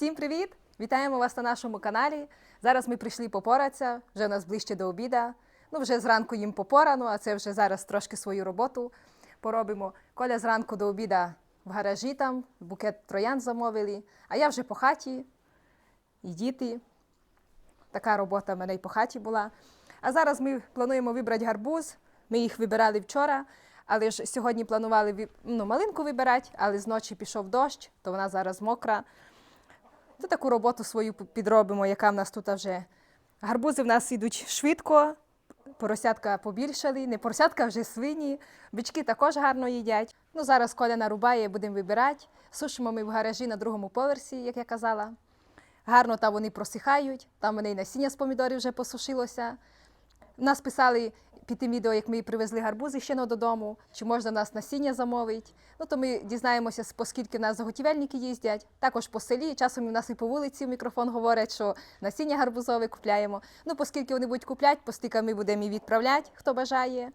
Всім привіт! Вітаємо вас на нашому каналі. Зараз ми прийшли попоратися, вже у нас ближче до обіда. Ну, вже зранку їм попорано, а це вже зараз трошки свою роботу поробимо. Коля зранку до обіда в гаражі там, букет троян замовили, а я вже по хаті і діти. Така робота в мене і по хаті була. А зараз ми плануємо вибрати гарбуз. Ми їх вибирали вчора, але ж сьогодні планували ну, малинку вибирати, але зночі пішов дощ, то вона зараз мокра. То таку роботу свою підробимо, яка в нас тут вже. Гарбузи в нас йдуть швидко, поросятка побільшали, не поросятка, вже свині. Бички також гарно їдять. Ну, зараз Коля нарубає, будемо вибирати. Сушимо ми в гаражі на другому поверсі, як я казала. Гарно там вони просихають, там вони і насіння з помідорів вже посушилося. Нас писали під тим відео, як ми привезли гарбузи ще но додому, чи можна нас насіння замовити. Ну то ми дізнаємося, с- оскільки в нас заготівельники їздять. Також по селі. Часом у нас і по вулиці мікрофон говорять, що насіння гарбузове купляємо. Ну, оскільки вони будуть купляти, постійка ми будемо і відправляти, хто бажає.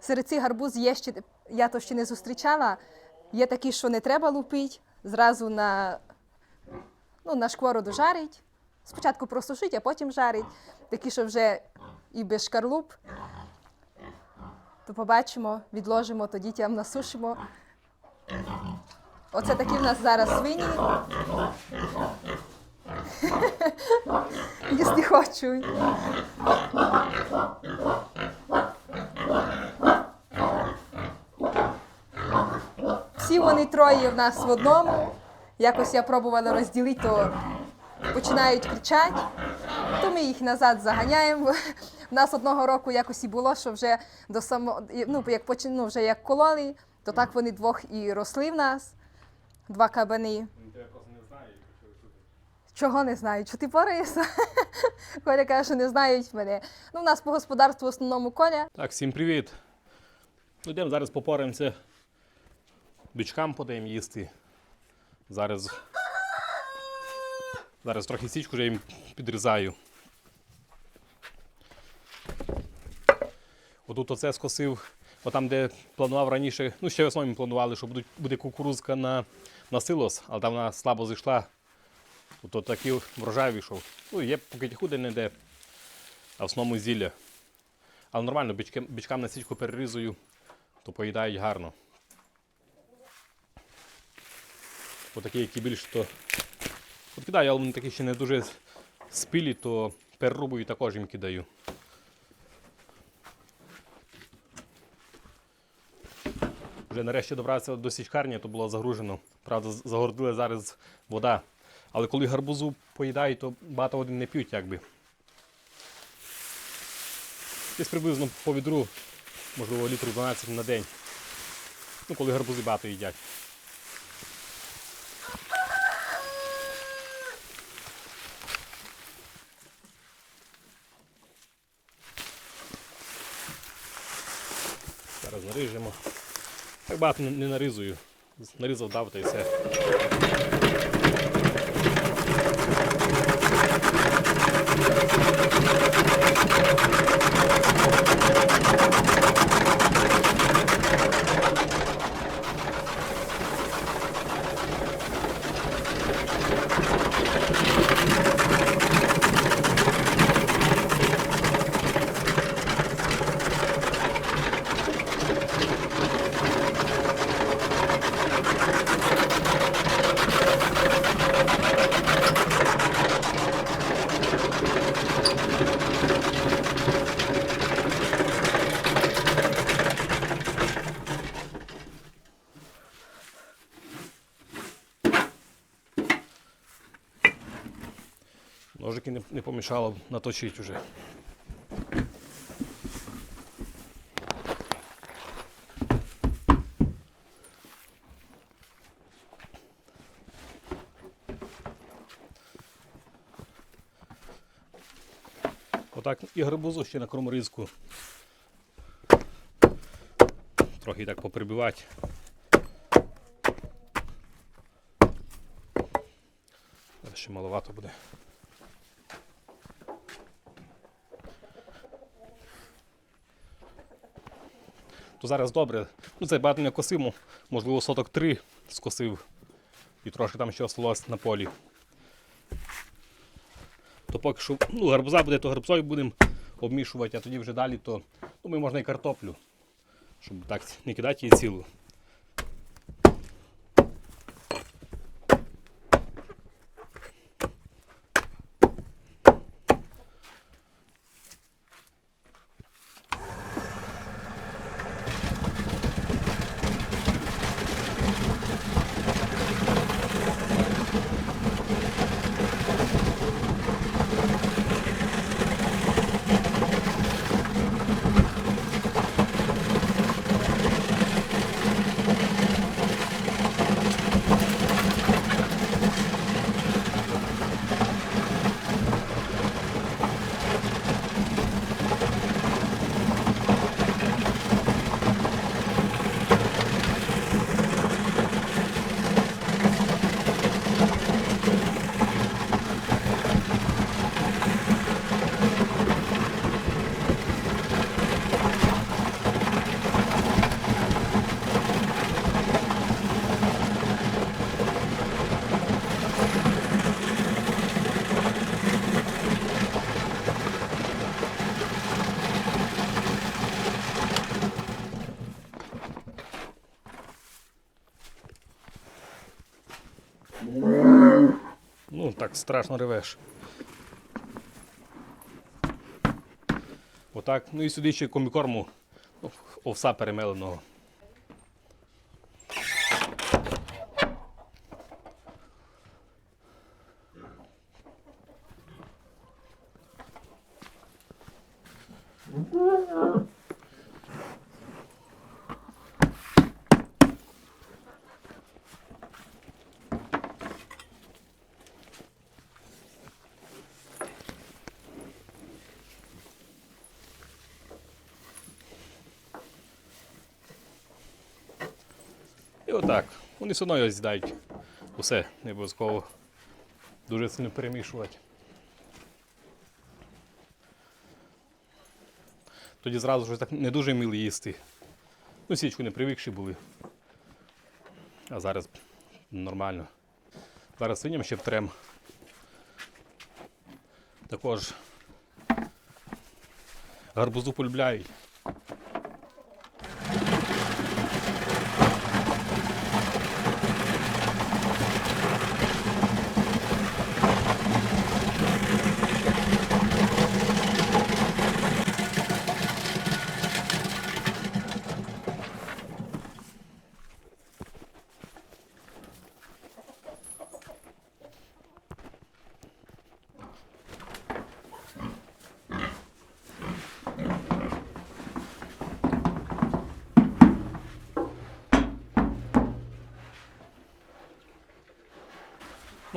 Серед цих гарбуз є ще, я то ще не зустрічала. Є такі, що не треба лупити, зразу на, ну, на шквороду жарить. Спочатку просушить, а потім жарить. Такі, що вже і без шкарлуп. То побачимо, відложимо, то дітям насушимо. Оце такі в нас зараз свині. Їсти хочу. Всі вони троє в нас в одному. Якось я пробувала розділити, то починають кричати, то ми їх назад заганяємо. У нас одного року якось і було, що вже до само, ну, як почин, ну, вже як кололи, то так вони двох і росли в нас, два кабани. Я просто не знаю, і почали чути. Чого не знають? Що ти пораєшся? Коля каже, що не знають мене. Ну, у нас по господарству в основному коля. Так, всім привіт. Ну, йдемо зараз попоримося. Бичкам подаємо їсти. Зараз. Зараз трохи січку вже їм підрізаю. Отут оце скосив, отам, де планував раніше, ну ще весною ми планували, що будуть, буде кукурузка на, на силос, але там вона слабо зійшла. Тут от такий врожай вийшов. Ну, є поки худе не йде, а в основному зілля. Але нормально, бичкам, бичкам на січку перерізую, то поїдають гарно. Отакі, які більш то. От кидаю, але вони такі ще не дуже спілі, то перерубую також їм кидаю. Вже нарешті добрався до січкарні, то було загружено. Правда, загордили зараз вода. Але коли гарбузу поїдають, то багато води не п'ють, якби. Десь приблизно по відру, можливо, літру 12 на день. Ну, коли гарбузи багато їдять. Зараз наріжемо. Так багато не, нарізую. Нарізав, дав та й все. Ножики не, не помішало наточити вже. Отак і гарбузу ще на кроморізку. Трохи так поприбивати. Ще маловато буде. зараз добре. Ну Це багато не косив, можливо, соток три скосив і трошки там ще осталось на полі. То поки що ну, гарбуза буде, то гарбузою будемо обмішувати, а тоді вже далі то ну, ми можна і картоплю, щоб так не кидати її цілу. Ну, так страшно ревеш. Отак. Ну і сюди ще комікорму ну, овса перемеленого. І отак. Вони все одно з'їдають. Усе, не обов'язково дуже сильно перемішувати. Тоді зразу ж так не дуже вміли їсти. Ну, січку не привикші були. А зараз нормально. Зараз свиням ще втрем. Також гарбузу полюбляють.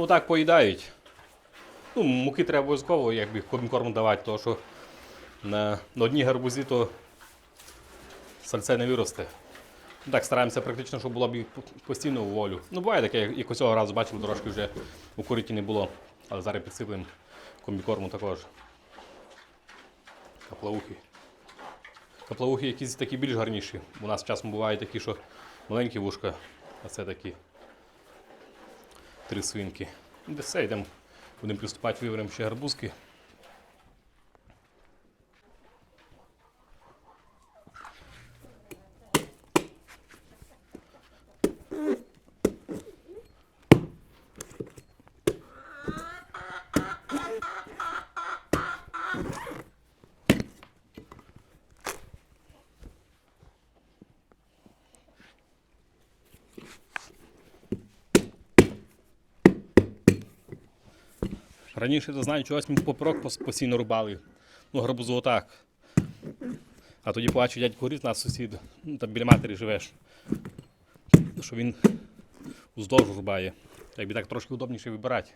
Ну так поїдають. Ну, муки треба обов'язково, якби комікорм давати, тому що на, одній гарбузі то сальце не виросте. Ну, так стараємося практично, щоб було б постійно в волю. Ну, буває таке, як- цього разу бачили, трошки вже у куриті не було. Але зараз підсиплемо комбікорму також. Каплаухи. Каплаухи якісь такі більш гарніші. У нас часом бувають такі, що маленькі вушка, а це такі три свинки. Ну, все, йдемо. Будемо приступати, виберемо ще гарбузки. Раніше, то знаю, чогось ми пос- постійно рубали. Ну, гарбузу отак. А тоді побачив дядьку Горіт, нас сусід, ну, там біля матері живеш. Що він уздовж рубає. Якби так трошки удобніше вибирати.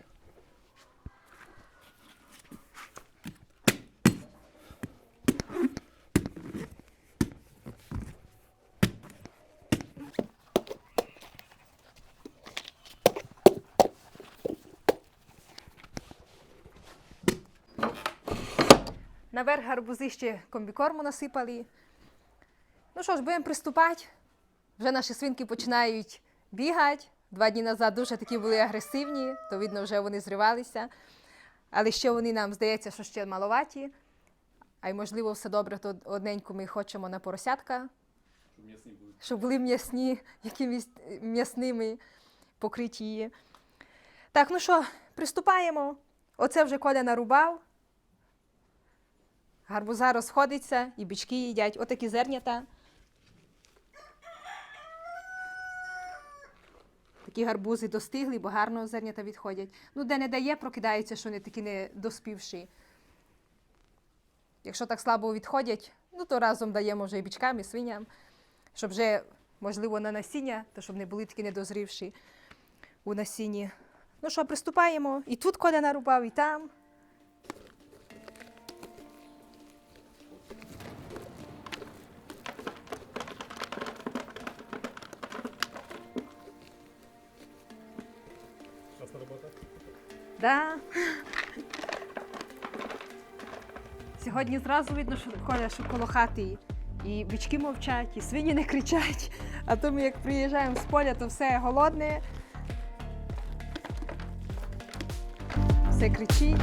Гарбузи ще комбікорму насипали. Ну що ж, будемо приступати. Вже наші свинки починають бігати. Два дні назад дуже такі були агресивні, то видно, вже вони зривалися. але ще вони нам здається, що ще маловаті. А й можливо, все добре, то одненьку ми хочемо на поросятка, щоб були м'ясні, якимись м'ясними покриті. Так, ну що, приступаємо. Оце вже Коля нарубав. Гарбуза розходиться і бички їдять. Отакі зернята. Такі гарбузи достигли, бо гарно зернята відходять. Ну, де не дає, прокидається, що вони такі не доспівші. Якщо так слабо відходять, ну то разом даємо вже і бичкам, і свиням, щоб вже, можливо, на насіння, то щоб не були такі недозрівші у насінні. Ну що, приступаємо. І тут Коля нарубав, і там. Класна робота. Да. Сьогодні зразу видно, що Коля, що коло хати і бички мовчать, і свині не кричать. А то ми як приїжджаємо з поля, то все голодне. Все кричить.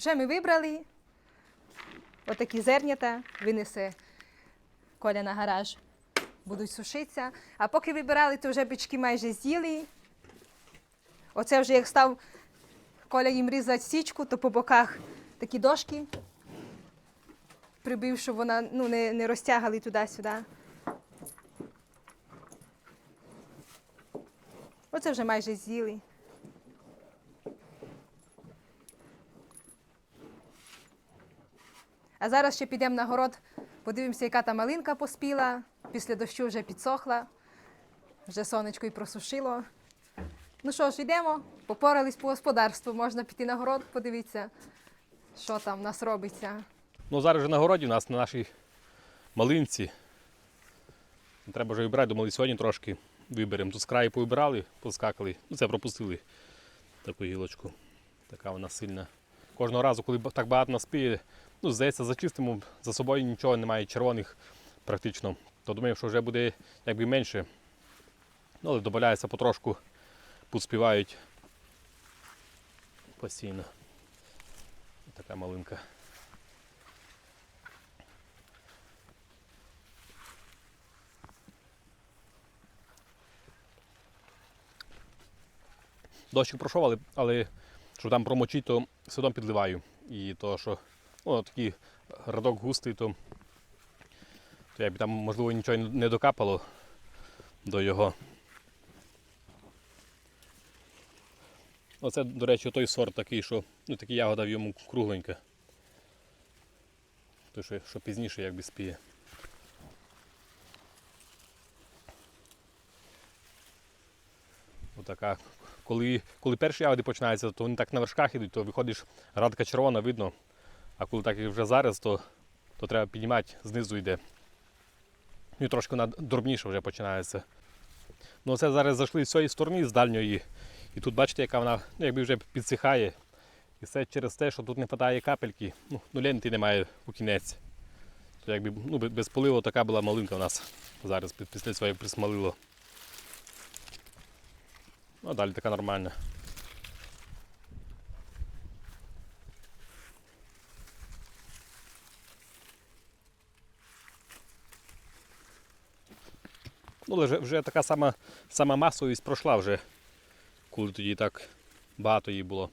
Вже ми вибрали отакі зернята, винесе Коля на гараж, будуть сушитися. А поки вибирали, то вже бички майже з'їли. Оце вже як став Коля їм різати січку, то по боках такі дошки прибив, щоб вона ну, не, не розтягали туди-сюди. Оце вже майже з'їли. А зараз ще підемо на город, подивимося, яка та малинка поспіла. Після дощу вже підсохла, вже сонечко і просушило. Ну що ж, йдемо, попорались по господарству, можна піти на город, подивитися, що там в нас робиться. Ну, зараз вже на городі у нас на нашій малинці. Треба вже вибирати, думали, сьогодні трошки виберемо. Тут з краю повибирали, поскакали. Ну, це пропустили таку гілочку. Така вона сильна. Кожного разу, коли так багато наспіє, ну, здається, зачистимо, за собою нічого немає червоних практично. То думаю, що вже буде якби менше. Ну, але додається потрошку, поспівають постійно. Така малинка. Дощик пройшов, але, але щоб там промочити, то одно підливаю. І то, що ну, такий радок густий, то, то якби там, можливо, нічого не докапало до його. Оце, до речі, той сорт такий, що ну, такий ягода в йому кругленька. Той, що, що пізніше якби спіє. Отака. Коли, коли перші ягоди починаються, то вони так на вершках ідуть, то виходиш, радка червона видно. А коли так як вже зараз, то, то треба піднімати, знизу йде. Ну і трошки вона дробніше вже починається. Ну це зараз зайшли з цієї сторони, з дальньої, І тут бачите, яка вона ну, якби вже підсихає. І все через те, що тут не вистачає капельки, ну, ну ленти немає у кінець. То якби ну, без поливу така була малинка у нас зараз пі- після цього присмалило. Ну, а далі така нормальна. Ну, але вже, така сама, сама масовість пройшла вже, коли тоді так багато її було.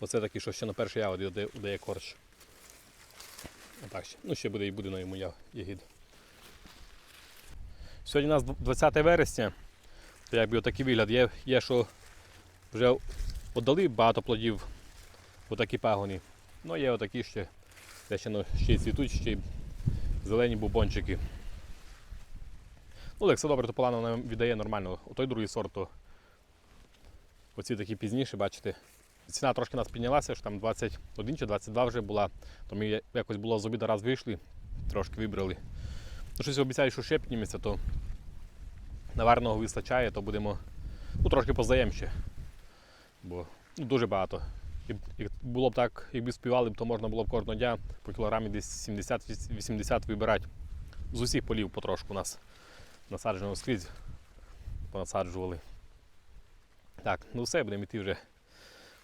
Оце такі, що ще на першій ягоді дає, корч. Отак ще. Ну, ще буде і буде на йому ягід. Сьогодні у нас 20 вересня. То якби отакий вигляд. Є, є що вже отдали багато плодів, отакі пагони. Ну, є отакі ще, де ще, ну, ще цвітуть, ще зелені бубончики. Ну, як все добре, то полана вона віддає нормально. Отой другий сорт, то оці такі пізніші, бачите. Ціна трошки нас піднялася, що там 21 чи 22 вже була. То ми якось було з обіду раз вийшли, трошки вибрали. Ну, щось обіцяю, що ще підніметься, то наварного вистачає, то будемо ну, трошки позаєм ще. Бо ну, дуже багато. І, було б так, якби співали, то можна було б кожного дня по кілограмі десь 70-80 вибирати. З усіх полів потрошку у нас насаджено скрізь понасаджували. Так, ну все, будемо йти вже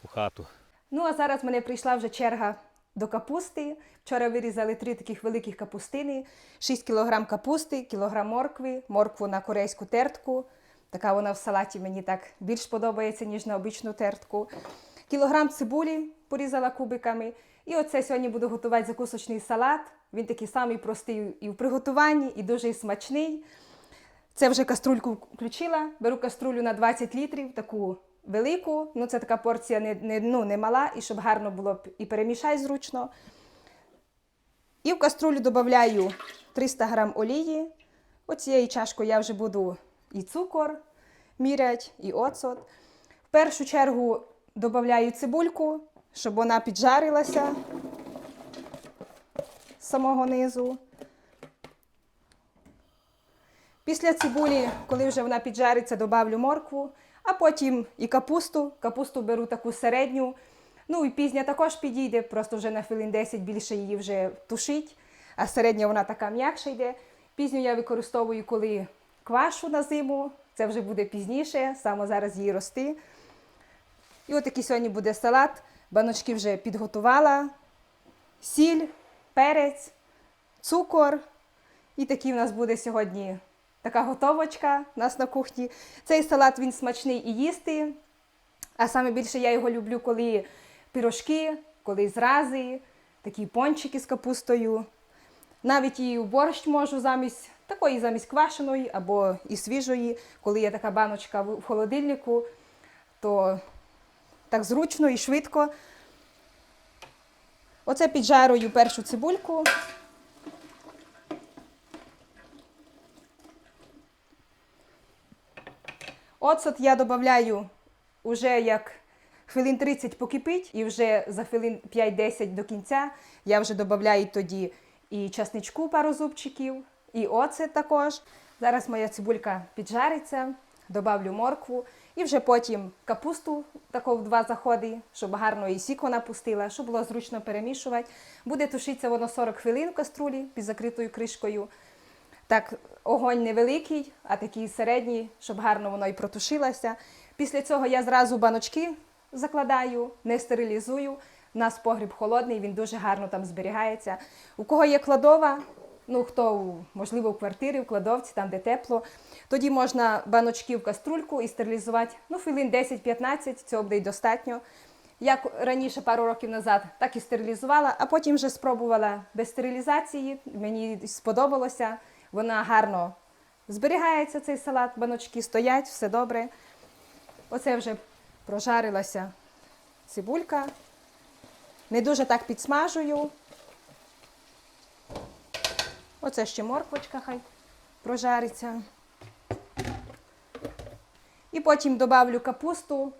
у хату. Ну а зараз мене прийшла вже черга до капусти. Вчора вирізали три таких великих капустини, 6 кг капусти, кілограм моркви, моркву на корейську тертку. Така вона в салаті мені так більш подобається, ніж на обичну тертку. Кілограм цибулі порізала кубиками. І оце сьогодні буду готувати закусочний салат. Він такий самий простий і в приготуванні, і дуже смачний. Це вже каструльку включила. Беру каструлю на 20 літрів, таку велику. Ну, це така порція не, не, ну, не мала, і щоб гарно було і перемішай зручно. І в каструлю додаю 300 грам олії. Оцією чашкою я вже буду і цукор міряти, і оцот. В першу чергу додаю цибульку, щоб вона піджарилася з самого низу. Після цибулі, коли вже вона піджариться, додавлю моркву, а потім і капусту. Капусту беру таку середню. Ну і пізня також підійде, просто вже на хвилин 10 більше її вже тушить, а середня вона така м'якша йде. Пізню я використовую, коли квашу на зиму, це вже буде пізніше, саме зараз її рости. І от такий сьогодні буде салат. Баночки вже підготувала, сіль, перець, цукор. І такий у нас буде сьогодні така готовочка у нас на кухні. Цей салат він смачний і їсти. А саме більше я його люблю, коли пірожки, коли зрази, такі пончики з капустою. Навіть і у борщ можу замість такої замість квашеної або і свіжої, коли є така баночка в в холодильнику, то так зручно і швидко. Оце піджарую першу цибульку. Оцет я додаю уже як хвилин 30 покипить, і вже за хвилин 5-10 до кінця я вже додаю тоді і часничку пару зубчиків, і оцет також. Зараз моя цибулька піджариться, додавлю моркву і вже потім капусту тако в два заходи, щоб гарно і сік вона пустила, щоб було зручно перемішувати. Буде тушитися воно 40 хвилин в каструлі під закритою кришкою. Так, огонь невеликий, а такий середній, щоб гарно воно і протушилося. Після цього я зразу баночки закладаю, не стерилізую. У нас погріб холодний, він дуже гарно там зберігається. У кого є кладова, ну хто можливо в квартирі, в кладовці, там де тепло, тоді можна баночки в каструльку і стерилізувати. Ну, хвилин 10-15, цього буде й достатньо. Як раніше пару років назад, так і стерилізувала, а потім вже спробувала без стерилізації. Мені сподобалося. Вона гарно зберігається цей салат, баночки стоять, все добре. Оце вже прожарилася цибулька. Не дуже так підсмажую. Оце ще морквочка хай прожариться. І потім додавлю капусту,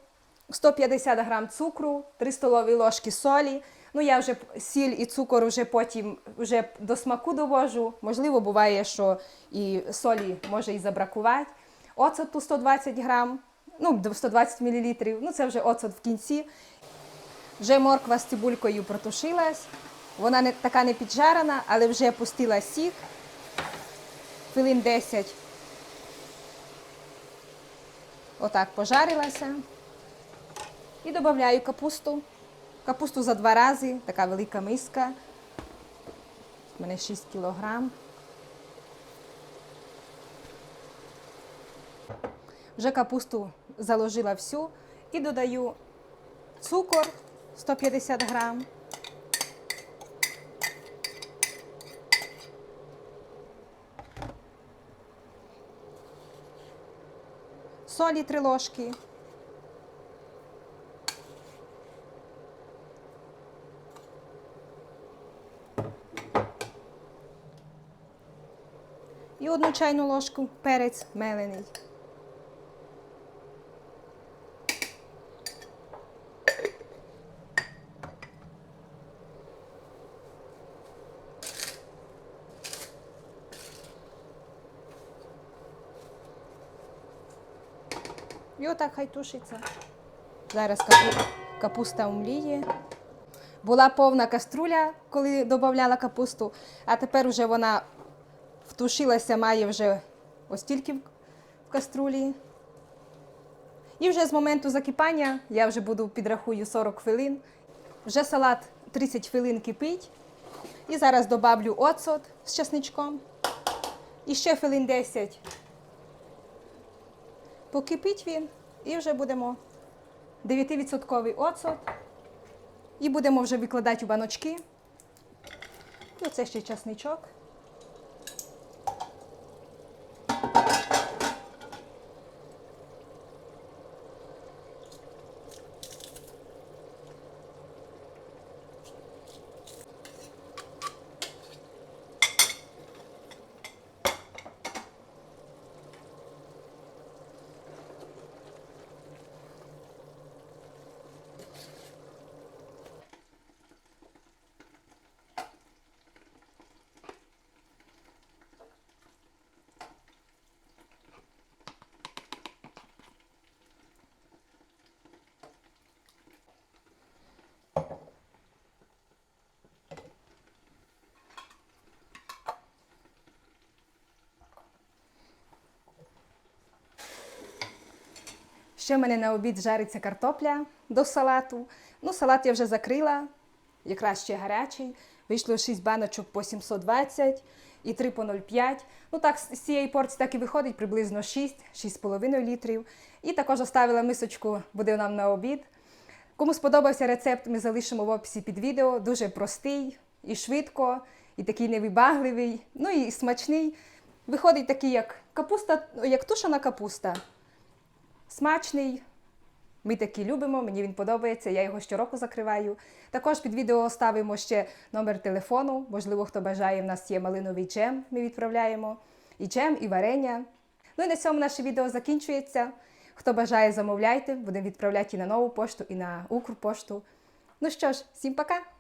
150 грам цукру, 3 столові ложки солі. Ну, я вже сіль і цукор вже потім вже до смаку довожу. Можливо, буває, що і солі може і забракувати. Оцету 120 грам, ну, 120 мл. Ну, це вже оцет в кінці. Вже морква з цибулькою протушилась. Вона не така не піджарена, але вже пустила сік. Хвилин 10. Отак пожарилася. І додаю капусту. Капусту за два рази, така велика миска. У мене 6 кілограм. Вже капусту заложила всю і додаю цукор 150 грам. Солі 3 ложки. І одну чайну ложку перець мелений. І отак хай тушиться. Зараз капуста умліє. Була повна каструля, коли додавала капусту, а тепер вже вона втушилася, має вже ось тільки в каструлі. І вже з моменту закипання я вже буду підрахую 40 хвилин. Вже салат 30 хвилин кипить. І зараз добавлю оцот з часничком. І ще хвилин 10 покипить він, і вже будемо 9% оцот. І будемо вже викладати у баночки. Оце ще часничок. Ще в мене на обід жариться картопля до салату. Ну, салат я вже закрила, якраз ще гарячий. Вийшло 6 баночок по 720 і 3 по 0,5. Ну так, з цієї порції так і виходить приблизно 6, 6,5 літрів. І також оставила мисочку, буде нам на обід. Кому сподобався рецепт, ми залишимо в описі під відео. Дуже простий і швидко, і такий невибагливий, ну і смачний. Виходить такий, як капуста, як тушена капуста. Смачний. Ми такі любимо, мені він подобається, я його щороку закриваю. Також під відео ставимо ще номер телефону. Можливо, хто бажає, в нас є малиновий джем, ми відправляємо. І джем, і варення. Ну і на цьому наше відео закінчується. Хто бажає, замовляйте, будемо відправляти і на нову пошту, і на Укрпошту. Ну що ж, всім пока!